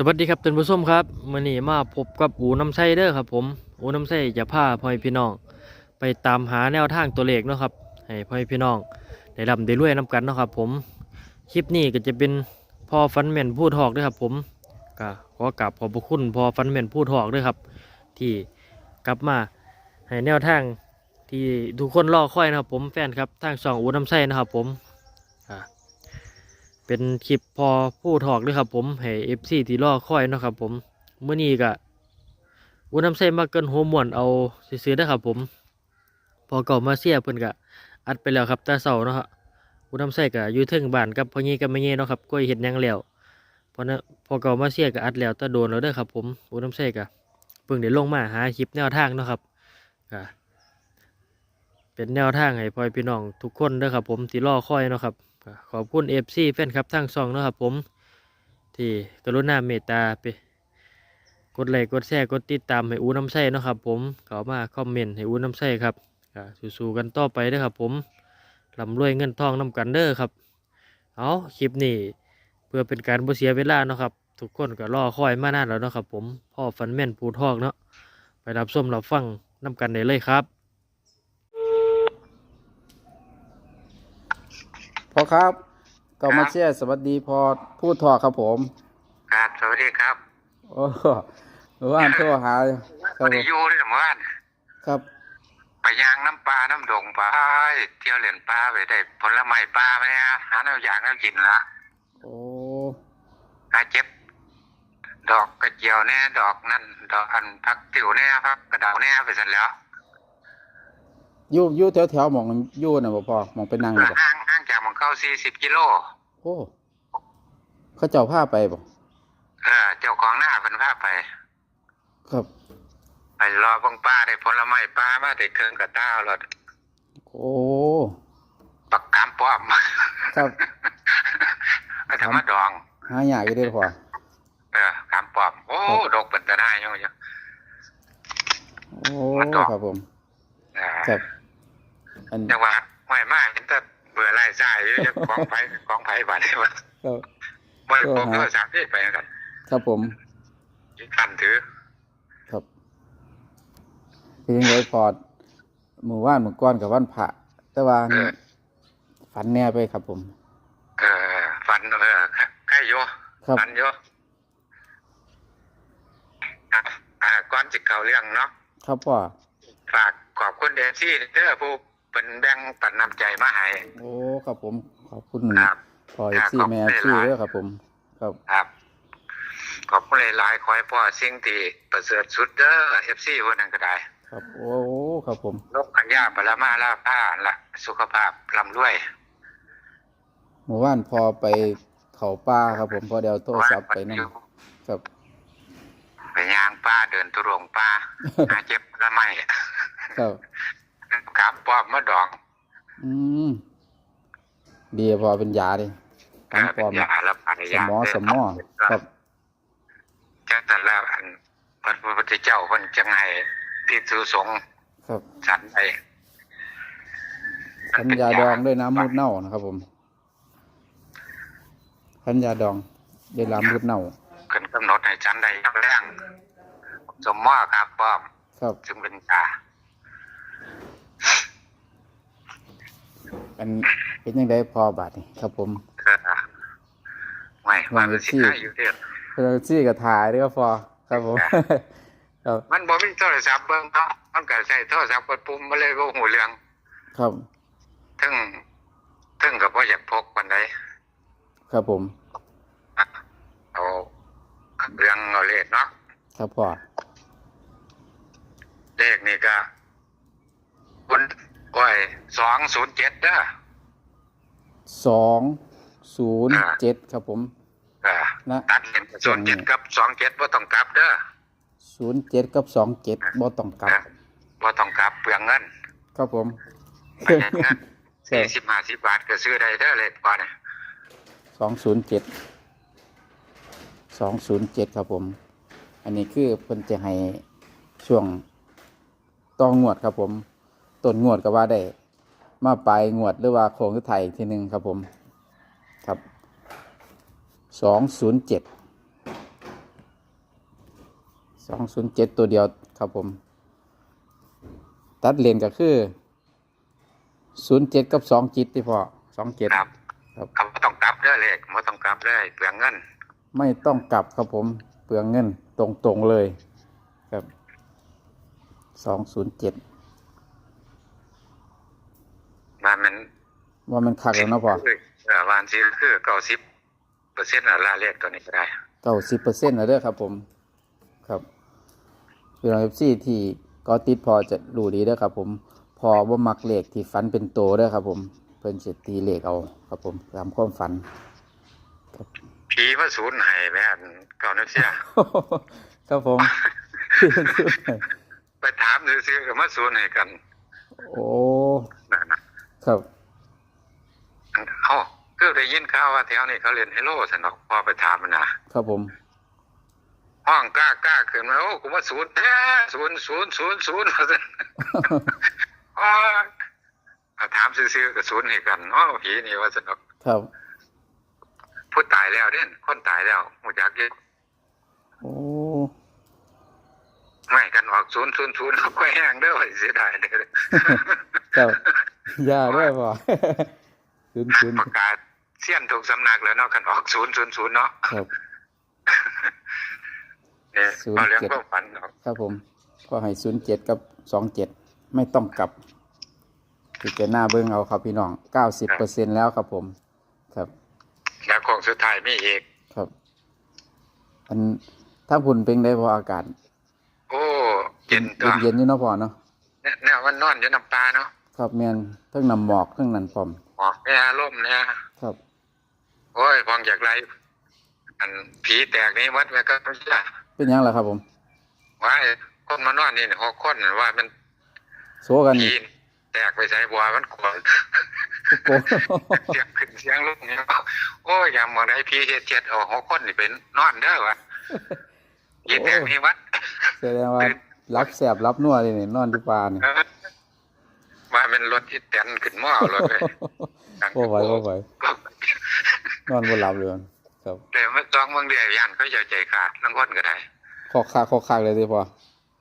สวัสดีครับท่านผู้ชมครับมื่อนี้มาพบกับอูน้ำไส้เด้อครับ ผมอูน้ำไส้จะพาพ่อให้พี่น้อง ไปตามหาแนวทางตัวเลขเนาะครับให้พ่อให้พี่น้องได้ร่ำได้รวยน้ำกันเนาะครับ ผมคลิปนี้ก็จะเป็นพอฟันแม่นพูดทอกด้วยครับ ผมก็ขอกราบขอบพระคุณพอฟันแม่นพูดทอกด้วยครับ ที่กลับมาให้แนวทางที่ทุกคนรอคอยนะครับ ผมแฟนครับทางสองอูน้ำไส้นะครับ ผม เป็นคลิปพอผู้ถอกด้วยครับ ผมให้เอฟซีที่อค่อยเนาะครับ ผมเมื่อนี้ก็วุ้นน้ำเส้นมาเกินหัวมวนเอาซื้อๆนะครับ ผม พอเก่ามาเสียเพิ่นก็อัดไปแล้วครับตาเสาเนาะครับวุ้นน้ำเส้นก็อยู่เทึงบ้านกับพ่อเงี้กับแม่เงี้เนาะครับก็เห็นยังแล้วพอนะพอเก่ามาเสียก็อัดแล้วตาโดนแล้วเด้อครับ ผมวุ้นน้ำเส้นก็เพิ่งได้ลงมาหาคลิปแนวทางเนาะครับก็เป็นแนวทางให้พ่อพี่น้องทุกคนเด้อครับ ผมที่อค่อยเนาะครับ ขอบคุณเอฟซีแฟนครับทั้งสองนะครับผม ที่กรุณาเมตตาไปกดไลค์กดแชร์กดติดตามให้อูน้ำใส้นะครับผมเข้ามาคอมเมนต์ให้อูน้ำใส้ครับสู้ๆกันต่อไปเด้อครับผมลำรวยเงินทองน้ำกันเด้อครับ เอาคลิปนี้เพื่อเป็นการบ่เสียเวลาเนาะครับ ทุกคนก็รอคอยมานานแล้วเนาะครับผมพ่อฟันแม่นปูทอกเนาะไปรับส้มรับฟังน้ำกันได้เลยครับ อครับก็มาเชียร์สวัสดีพอพูดทอครับผมครับสวัสดีครับโอ้เมื่อวานโทรหาครัวับนผนี้มอยู่ที่หมู่บ้านครับไปยางน้ำปลาน้ำดงไปเที่ยวเล่นปลาไปได้ผลไม้ปลาไปเนี่ยหาแนวอย่างแนวกินละโอ้หาเจ็บ ดอกกระเจียวแน่ดอกนั่นดอกอันพักติ๋วแน่พักกระเดาแน่ไปเสร็จแล้วอยู่อยู่แถวแถวๆหมองอยู่น่ะบ่พอหมองไปนั่งอยู่บ่ห่าง ห่างจากหมันเข้าสี่สิบกิโลโอ้เขาเจ้าผ้าไปบ่เออเจ้าของหน้าเป็นภาพไป ครับ ไปรอเบังปลาได้ผลไม้ปลามาได้เครื่องกระต้าวรถโอ้ปักกามป้อมครับไอ้ธรรมดองหายากอยู่เด้อพอเออกามป้อมโอ้ครับดอกเป็นตะได้ยังอยู่โอ้มันดอกครับผมอ่าครับอันจังหวะไม่มากเห็นแต่เบื่อไล่ ใส่อยู่จะของไผ่ของไผ่บาดนี้ว่าครับบ่ได้พกโทรศัพท์ที่ไปกันครับผมยึดคันถือ ครับเป็นยังไงพอหมู่ว่านหมู่ก้อนกับวันพระแต่ว่าฝันแน่ไปครับผม เออฟันเออใครโยครับฟันโยอะอ่าก่อนจิเข้าเรื่องเนาะครับพ่อฝากขอบคุณเดซี่เด้อผู้ เป็นแบ่งปันน้ำใจมาให้ โอ้ครับผมขอบคุณครับพ่อเอฟซีขอบคุณแม่เอฟซีหลายๆด้วยครับผม ครับครับ ขอบคุณหลายๆขอให้พ่อสิ่งที่ประเสริฐสุดเด้อ FC คนนั้นก็ได้ครับโอ้ครับผมโรคขันยาปรมาลาผ้าละสุขภาพร่ำรวย เมื่อวานพอไปเขาป่าครับผมพอเดียวโทรศัพท์ไปนั่นครับ ไปย่างป้าเดินทุรงป้า หาเจ็บละไม่ครับ กับป้อมมาดอง อืมดีพอเป็นยาดิเอทั้งอปเป็ลอนมยาละพันสยามอสมอครับจังแต่ละอันพระพุทธเจ้าเพิ่นจังให้ที่สุสงฆ์ครับสันไปพันยาดองด้วยน้ำมูดเน่านะครับ ผมพันยาดองด้วยน้ำมูดเน่าขึ้นกำหนดให้ฉันได้ยังแรงสมมอครับป้อม ครับซึ่งเป็นยา อันเป็นยังไงพอบาทนี่ครับผมเออไม่ว่ามันสิได้อยู่เด้อเพื่อนซี่กับถ่ายด้วยก็พอครับผมครับมันบ่มีโทรศัพท์เบิ่งเนาะมันก็ใช้โทรศัพท์กดปุ่มมาเลยบ่ฮู้เรื่อง ครับถึงถึงก็บ่อยากพกปานใดครับผมเอาเรื่องเอาเลขเนาะครับพ่อเลขนี่ก็คน โอ้ย207เด้อสองศูนย์เจ็ดครับผมนะตัดเล่นส่วน7กับ27บ่าต้องกลับเด้อศูนย์เจ็ดกับสองเจ็ดบ่ต้องกลับนะบ่ต้องกลับเปลืองเงินครับผมไม่ใช่เงิน40 50บาทก็ซื้อได้เด้อเลขก่อนน่ะสองศูนย์เจ็ดสองศูนย์เจ็ดครับผม อันนี้คือเพิ่นจะให้ช่วงต้องงวดครับผม ต้นงวดก็ว่าได้มาปลายงวดหรือว่าโค้งสุดท้ายอีกทีหนึ่งครับผมครับสองศูนย์เจ็ดสองศูนย์เจ็ดตัวเดียวครับผม ตัดเลนก็คือศูนย์เจ็ดกับสองจิตที่พอสองเจ็ดครับครับเขาบ่ต้องกลับเด้อเลขบ่ต้องกลับเลยเปลืองเงิน ไม่ต้องกลับครับผมเปลืองเงินตรงๆเลยครับสองศูนย์เจ็ด ว่ามันว่ามันคักแล้วเนาะพ่อเออวานซีคือเก้าสิบเปอร์เซ็นต์ละเลขตัวนี้ก็ได้เก้าสิบเปอร์เซ็นต์แล้วเด้อครับ ผมครับพี่น้องเอฟซีที่ก็ติดพอจะรู้ดีเด้อครับ ผมพอว่ามักเลขที่ฝันเป็นโตเด้อครับ ผมเพิ่นสิตีเลขเอาครับผมตามความฝันผีมาศูนย์ให้ไปอันเก่านักเสียครับผมไปถามซื้อๆก็มาศูนย์ให้กัน โอ้นั่นนะ ครับเอ้าคือได้ยินข่าวว่าแถวนี้เขาเล่นไฮโลสนอกพอไปถามมันนะครับผม ห้องกล้ากล้าขึ้นมาโอ้กูมาศูนย์แท้ศูนย์ศูนย์ศูนย์ศูนย์ว่าซั่นอ๋ออ่าถามซื้อๆก็ศูนย์ให้กันอ๋อผีนี่ว่าสนอกครับผู้ตายแล้วเด่นคนตายแล้วหูจักเยอะโอ้ไม่กันออกศูนย์ศูนย์ศูนย์ก็แห้งเด้อเสียดายเด้อครับ ยาด้วยพ่อศูนย์ศูนย์ประกาศเสี้ยนถูกสำนักแล้วเนาะกันออกศูนย์ศูนย์ศูนย์เนาะครับเนี่ยศูนย์เอาเรื่องเจ็ดความฝันเนาะครับผม ก็ให้ศูนย์เจ็ดกับสองเจ็ดไม่ต้องกลับพิจารณาเบิ้งเอาครับพี่น้องเก้าสิบเปอร์เซ็นแล้วครับผม ครับ แล้วของสุดท้ายมีอีกครับ อันถ้าพุ่นเป็นได้พออากาศ โอ้ เย็นตัวเย็นๆอยู่เนาะพอเนาะ เนี่ยเนี่ยมันนอนอยู่น้ำปลาเนาะ ครับแมนเทั้งน้ำหมอกเทั้งนันพร้อมหมอกเนี่ยลมเนี่ยครับ โอ้ยพองจากไรอันผีแตกนี้วัดแม่ก็ไม่ใช่เป็นหยังล่ะครับผมว่าไอ้คนมานอนนี่หกคนน่ะว่ามันโซกันผีนี่แตกไปใส่บัวมันขวโกเสียงขึ้นเสียงลงเนี่ยโอ้ยยามมองได้พี่เฮ็ดเจ็ดเอาหกคนนี่เป็นนอนเด้อวะยินแต่นี่วัดแสดงว่ารับแสบรับนัวเลยนี่นอนที่ปลานี่เออ ว่าเป็นรถที่แตนขึ้นหม้อรถเลยบ่ไหวบ่ไหวนอนบ่หลับเลยครับเดี๋ยวมาจองเมืองเดียวยันเขาจะใจขาดลังคนก็ได้คอกคากคอกคากเลยที่พอ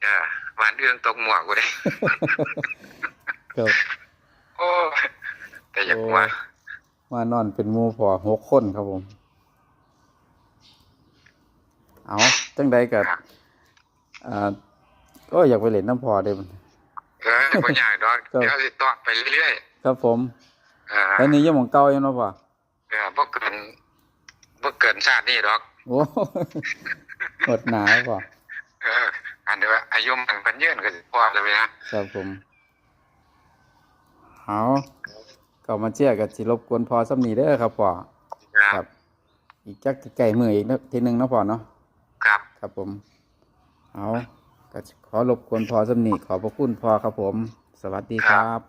เออวันเอื้องตกหมวกกูได้ครับโอ้ยแต่อยากว่ามานอนเป็นหมู่พอหกคนครับผม เอาจังใดกับอ่าก็อยากไปเล่นน้ำพอได้มัน เออบ่อยากดอกครับเดี๋ยวสิต่อไปเรื่อยครับผมๆเออแล้วนี้ยังหมองเก่าอยู่เนาะพอเออบ่เกินบ่เกินชาตินี้ดอกโอ้หดหนาพอเอออันเดียวาอายุมันเป็นยืนก็สิพอแล้วนะครับผมเอาก็มาเชียร์กับสิรบกวนพอสำนีเด้อครับพอคครัรับบอีกจักไก่มืออีกนะทีหนึงเนาะพอเนาะครับ ครับผม เอา ก็ขอรบกวนพอสำนีขอบพระคุณพอครับผม สวัสดีครับ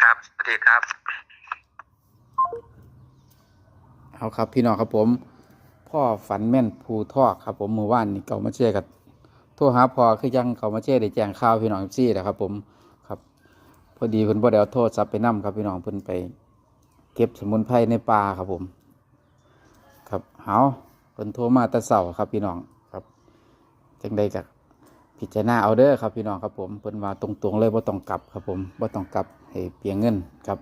ครับสวัสดีครับ เอาครับพี่น้องครับผม พ่อฝันแม่นภูทอกครับผมมือว่านนี่เก่ามาเช่กับโทรหาพอคือยังเขามาเช่ได้แจ้งข่าวพี่น้องซี่นะครับ ผมครับ พอดีเพิ่นบ่ได้เอาโทษซับไปนํครับพี่น้องเพิ่นไป เก็บสมุนไพรในป่าครับผม ครับเอาเพิ่นโทรมาแต่เช้าครับพี่น้องครับจังใดกับ พิจารณาเอาเด้อครับพี่น้องครับผมเพิ่นว่าตรงๆเลยบ่าต้องกลับครับผมบ่าต้องกลับให้เปลียงเงินครับ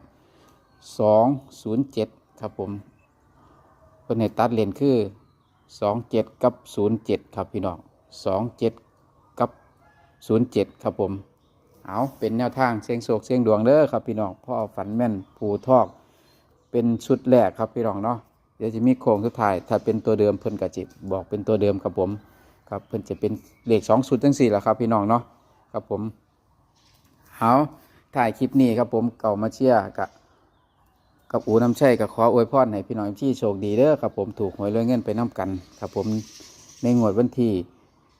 207ครับผมเพิ่นให้ตัดเลนคือสองเจ็ดกับศูนย์เจ็ดครับพี่น้องสองเจ็ดกับศูนย์เจ็ดครับผมเอาเป็นแนวทางเสียงโศกเสียงดวงเด้อครับพี่น้องพ่อฝันแม่นผูทอก เป็นชุดแรกครับพี่น้องเนาะเดี๋ยวจะมีโครงสุดท้ายถ้าเป็นตัวเดิมเพิ่นกะจิบบอกเป็นตัวเดิมครับผม ครับเพิ่นจะเป็นเลขสองชุดทั้งสี่แหละครับพี่น้องเนาะครับผมเอาถ่ายคลิปนี้ครับผมเก่ามาเชียร์กะกับอูน้ำชัยกับขออวยพรให้พี่น้องที่โชคดีเด้อครับผมถูกหวยรวยเงินไปน้ำกันครับผมในงวดวันที่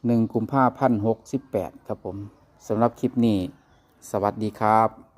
หนึ่งกุมภาพันธ์หกสิบแปดครับผมสำหรับคลิปนี้ สวัสดีครับ